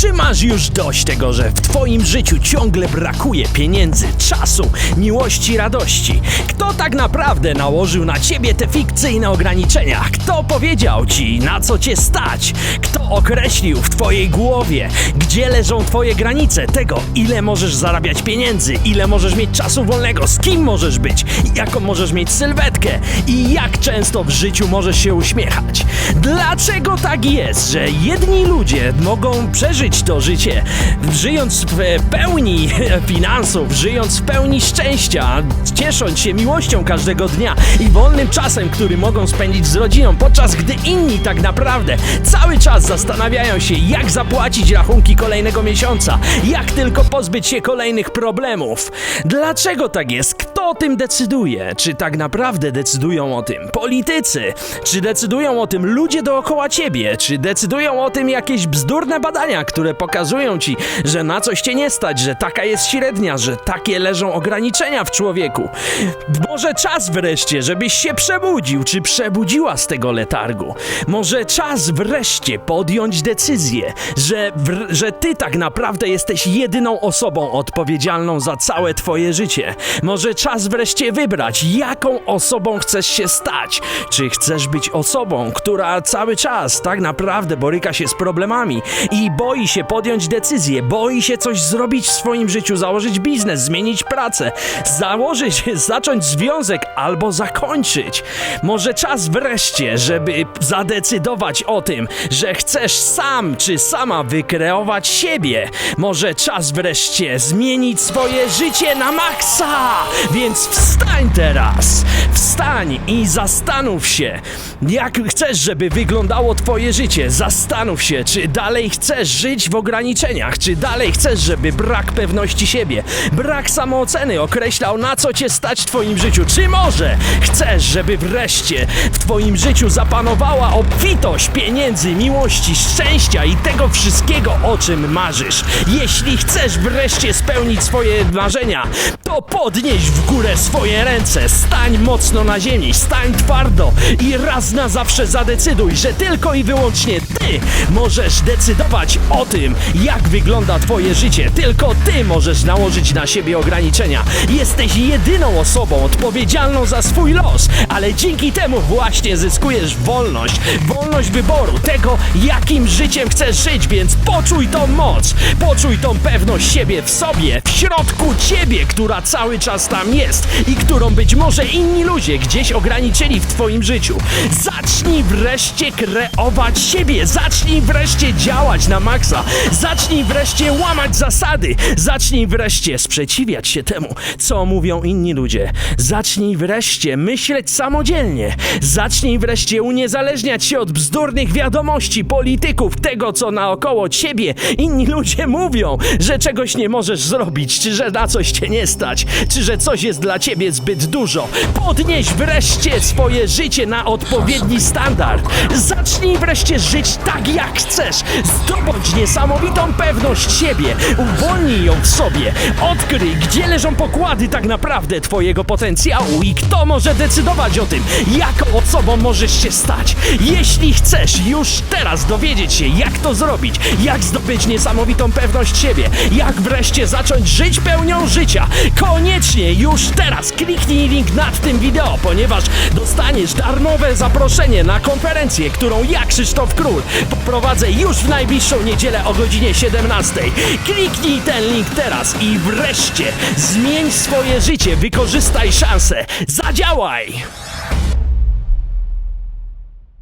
Czy masz już dość tego, że w twoim życiu ciągle brakuje pieniędzy, czasu, miłości, radości? Kto tak naprawdę nałożył na ciebie te fikcyjne ograniczenia? Kto powiedział ci, na co cię stać? Kto określił w twojej głowie, gdzie leżą twoje granice tego, ile możesz zarabiać pieniędzy, ile możesz mieć czasu wolnego, z kim możesz być, jaką możesz mieć sylwetkę i jak często w życiu możesz się uśmiechać? Dlaczego tak jest, że jedni ludzie mogą przeżyć to życie, żyjąc w pełni finansów, żyjąc w pełni szczęścia, ciesząc się miłością każdego dnia i wolnym czasem, który mogą spędzić z rodziną, podczas gdy inni tak naprawdę cały czas zastanawiają się, jak zapłacić rachunki kolejnego miesiąca, jak tylko pozbyć się kolejnych problemów. Dlaczego tak jest? Kto o tym decyduje? Czy tak naprawdę decydują o tym politycy? Czy decydują o tym ludzie dookoła ciebie? Czy decydują o tym jakieś bzdurne badania, które pokazują ci, że na coś cię nie stać, że taka jest średnia, że takie leżą ograniczenia w człowieku? Może czas wreszcie, żebyś się przebudził, czy przebudziła z tego letargu? Może czas wreszcie podjąć decyzję, że, że ty tak naprawdę jesteś jedyną osobą odpowiedzialną za całe twoje życie? Może czas wreszcie wybrać, jaką osobą chcesz się stać? Czy chcesz być osobą, która cały czas tak naprawdę boryka się z problemami i boi się podjąć decyzję, boi się coś zrobić w swoim życiu, założyć biznes, zmienić pracę, założyć, zacząć związek albo zakończyć? Może czas wreszcie, żeby zadecydować o tym, że chcesz sam czy sama wykreować siebie. Może czas wreszcie zmienić swoje życie na maksa. Więc wstań teraz. Wstań i zastanów się, jak chcesz, żeby wyglądało twoje życie. Zastanów się, czy dalej chcesz żyć w ograniczeniach, czy dalej chcesz, żeby brak pewności siebie, brak samooceny określał na co cię stać w twoim życiu, czy może chcesz, żeby wreszcie w twoim życiu zapanowała obfitość pieniędzy, miłości, szczęścia i tego wszystkiego, o czym marzysz. Jeśli chcesz wreszcie spełnić swoje marzenia, to podnieś w górę swoje ręce, stań mocno na ziemi, stań twardo i raz na zawsze zadecyduj, że tylko i wyłącznie ty możesz decydować o tym, jak wygląda twoje życie. Tylko ty możesz nałożyć na siebie ograniczenia. Jesteś jedyną osobą odpowiedzialną za swój los, ale dzięki temu właśnie zyskujesz wolność, wolność wyboru tego, jakim życiem chcesz żyć, więc poczuj tą moc, poczuj tą pewność siebie w sobie, w środku ciebie, która cały czas tam jest i którą być może inni ludzie gdzieś ograniczyli w twoim życiu. Zacznij wreszcie kreować siebie, zacznij wreszcie działać na maksa, zacznij wreszcie łamać zasady, zacznij wreszcie sprzeciwiać się temu, co mówią inni ludzie. Zacznij wreszcie myśleć samodzielnie, zacznij wreszcie uniezależniać się od bzdurnych wiadomości polityków, tego co naokoło ciebie inni ludzie mówią, że czegoś nie możesz zrobić, czy że na coś cię nie stać, czy że coś jest dla ciebie zbyt dużo. Podnieś wreszcie swoje życie na odpowiedni standard. Zacznij wreszcie żyć tak jak chcesz. Zdobądź niesamowitą pewność siebie. Uwolnij ją w sobie. Odkryj, gdzie leżą pokłady tak naprawdę twojego potencjału i kto może decydować o tym, jaką osobą możesz się stać. Jeśli chcesz już teraz dowiedzieć się, jak to zrobić, jak zdobyć niesamowitą pewność siebie, jak wreszcie zacząć żyć pełnią życia, koniecznie już teraz kliknij link nad tym wideo, ponieważ dostaniesz darmowe zaproszenie na konferencję, którą ja, Krzysztof Król, poprowadzę już w najbliższą niedzielę o godzinie 17. Kliknij ten link teraz i wreszcie zmień swoje życie, wykorzystaj szansę, zadziałaj!